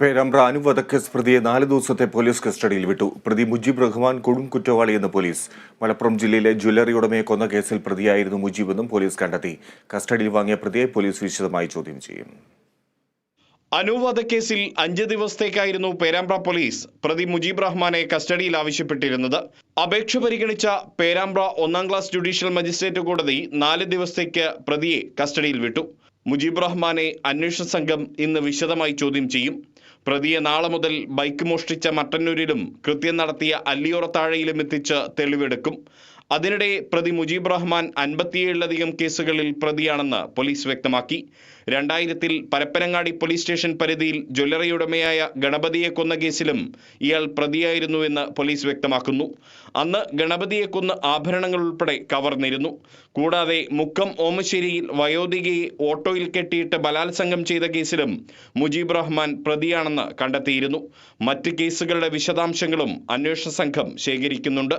പേരാമ്പ്ര അനു വധക്കേസ് പ്രതിയെ നാല് ദിവസത്തെ പോലീസ് കസ്റ്റഡിയിൽ വിട്ടു. പ്രതി മുജീബ് റഹ്മാൻ കൊടും കുറ്റവാളി എന്ന പോലീസ്. മലപ്പുറം ജില്ലയിലെ ജ്വല്ലറി ഉടമയെ കൊന്ന കേസിൽ പ്രതിയായിരുന്നു മുജീബെന്നും പോലീസ് കണ്ടെത്തി. കസ്റ്റഡിയിൽ വാങ്ങിയ പ്രതിയെ പോലീസ് വിശദമായി ചോദ്യം ചെയ്യും. അനുവാദക്കേസിൽ അഞ്ച് ദിവസത്തേക്കായിരുന്നു പേരാമ്പ്ര പോലീസ് പ്രതി മുജീബ് റഹ്മാനെ കസ്റ്റഡിയിൽ ആവശ്യപ്പെട്ടിരുന്നത്. അപേക്ഷ പരിഗണിച്ച പേരാമ്പ്ര ഒന്നാം ക്ലാസ് ജുഡീഷ്യൽ മജിസ്ട്രേറ്റ് കോടതി നാല് ദിവസത്തേക്ക് പ്രതിയെ കസ്റ്റഡിയിൽ വിട്ടു. മുജീബ് റഹ്മാനെ അന്വേഷണ സംഘം ഇന്ന് വിശദമായി ചോദ്യം ചെയ്യും. പ്രതിയെ നാളെ മുതൽ ബൈക്ക് മോഷ്ടിച്ച മട്ടന്നൂരിലും കൃത്യം നടത്തിയ അല്ലിയോറത്താഴയിലും എത്തിച്ച് തെളിവെടുക്കും. അതിനിടെ പ്രതി മുജീബ് റഹ്മാൻ അൻപത്തിയേഴിലധികം കേസുകളിൽ പ്രതിയാണെന്ന് പോലീസ് വ്യക്തമാക്കി. രണ്ടായിരത്തിൽ പരപ്പനങ്ങാടി പോലീസ് സ്റ്റേഷൻ പരിധിയിൽ ജ്വല്ലറി ഉടമയായ ഗണപതിയെ കൊന്ന കേസിലും ഇയാൾ പ്രതിയായിരുന്നുവെന്ന് പോലീസ് വ്യക്തമാക്കുന്നു. അന്ന് ഗണപതിയെ കൊന്ന് ആഭരണങ്ങൾ ഉൾപ്പെടെ കവർന്നിരുന്നു. കൂടാതെ മുക്കം ഓമശ്ശേരിയിൽ വയോധികയെ ഓട്ടോയിൽ കെട്ടിയിട്ട് ബലാത്സംഗം ചെയ്ത കേസിലും മുജീബ് റഹ്മാൻ പ്രതിയാണെന്ന് കണ്ടെത്തിയിരുന്നു. മറ്റ് കേസുകളുടെ വിശദാംശങ്ങളും അന്വേഷണ സംഘം ശേഖരിക്കുന്നുണ്ട്.